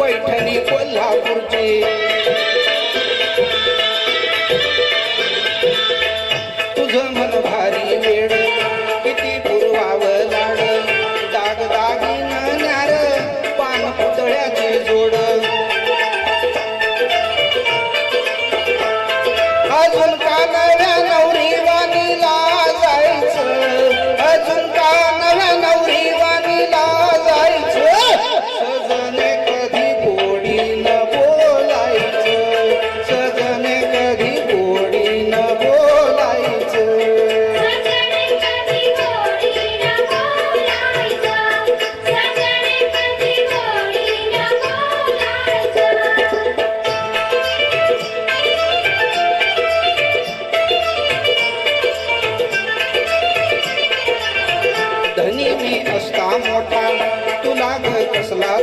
पैठणी कोल्हापूरची. तुझं मन भारी वेळ किती पुरवावं लाड. दाग दागिन नार पान पुतळ्याचे जोड. अजून का नवरी वाणी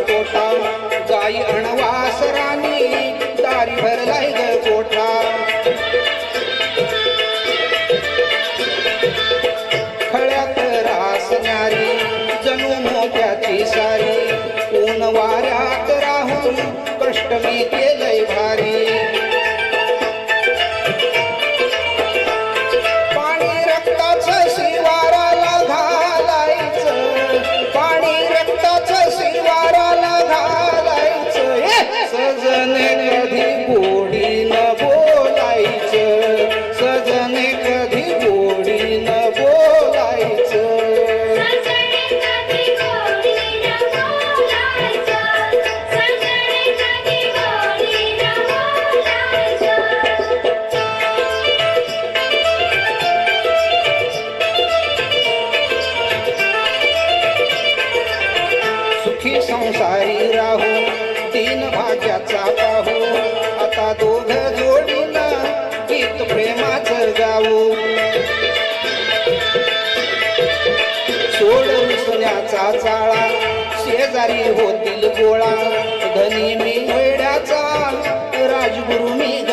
कसला जाई अणवास राणी दारी भरलाय ग कोठा. खळ्यात रास रासणारी जणू मोत्याची सारी. ऊन वाऱ्यात राहून कष्ट मी केलंय भारी. संसारी राहू तीन भाज्याचा पाहू. आता दोघ जोडून गीत प्रेमाचं गाऊ. सोड रुसण्याचा चाळा शेजारी होतील गोळा. धनी मी वेड्याचा राजगुरु मी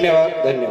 धन्यवाद धन्यवाद.